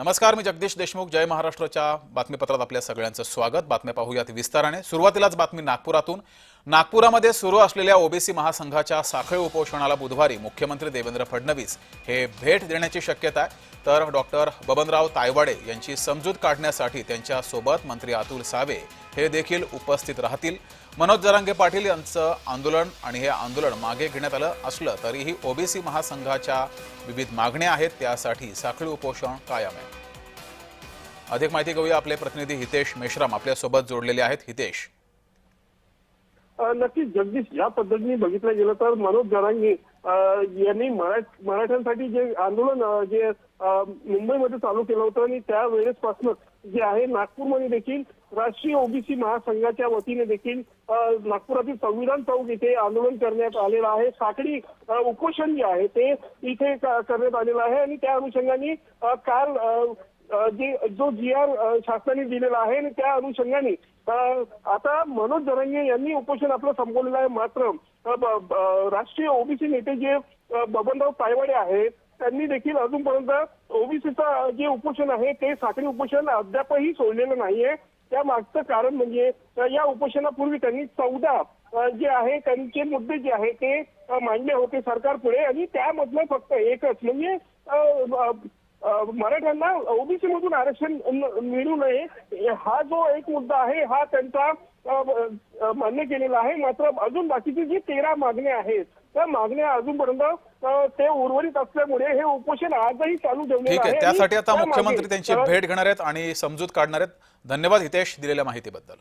नमस्कार मी जगदीश देशमुख जय महाराष्ट्राच्या बातमीपत्रात आपल्या सगळ्यांचं स्वागत. बातम्या पाहूयात विस्ताराने. सुरुवातीलाच बातमी नागपुरातून. नागपुरामध्ये सुरू असलेल्या ओबीसी महासंघाच्या साखळी उपोषणाला बुधवारी मुख्यमंत्री देवेंद्र फडणवीस हे भेट देण्याची शक्यता आहे. तर डॉक्टर बबनराव तायवाडे यांची समजूत काढण्यासाठी त्यांच्यासोबत मंत्री अतुल सावे हे देखील उपस्थित राहतील. मनोज जरांगे पाटील यांचं आंदोलन आणि हे आंदोलन मागे घेण्यात आलं असलं तरीही ओबीसी महासंघाच्या विविध मागण्या आहेत त्यासाठी साखळी उपोषण कायम आहे. अधिक माहिती घेऊया आपले प्रतिनिधी हितेश मेश्राम आपल्यासोबत जोडलेले आहेत हितेश. नक्कीच जगदीश या पद्धतीने बघितलं गेलं तर मनोज जरांगे यांनी मराठ्यांसाठी जे आंदोलन जे मुंबईमध्ये चालू केलं होतं आणि त्यावेळेसपासून जे आहे नागपूरमध्ये देखील राष्ट्रीय ओबीसी महासंघाच्या वतीने देखील नागपुरातील संविधान चौक इथे आंदोलन करण्यात आलेलं आहे. साखळी उपोषण जे आहे ते इथे करण्यात आलेलं आहे आणि त्या अनुषंगाने काल जे जो जी आर शासनाने दिलेला आहे आणि त्या अनुषंगाने आता मनोज जरांगे यांनी उपोषण आपलं संपवलेलं आहे मात्र राष्ट्रीय ओबीसी नेते जे बबनराव तायवाडे आहेत त्यांनी देखील अजूनपर्यंत ओबीसीचं जे उपोषण आहे ते साखळी उपोषण अद्यापही सोडलेलं नाहीये. त्या मागचं कारण म्हणजे या उपोषणापूर्वी त्यांनी चौदा जे आहे त्यांचे मुद्दे जे आहे ते मांडले होते सरकार पुढे आणि त्यामधलं फक्त एकच म्हणजे मराठ्यांना ओबीसी मधून आरक्षण मिळू नये हा जो एक मुद्दा आहे हा त्यांचा मान्य केलेला आहे. मात्र अजून बाकीची जी तेरा मागण्या आहेत त्या मागण्या अजूनपर्यंत ते उर्वरित असल्यामुळे हे उपोषण आजही चालू ठेवलेलं ठीक आहे त्यासाठी आता मुख्यमंत्री त्यांची भेट घेणार आहेत आणि समजूत काढणार आहेत. धन्यवाद हितेश दिलेल्या माहितीबद्दल.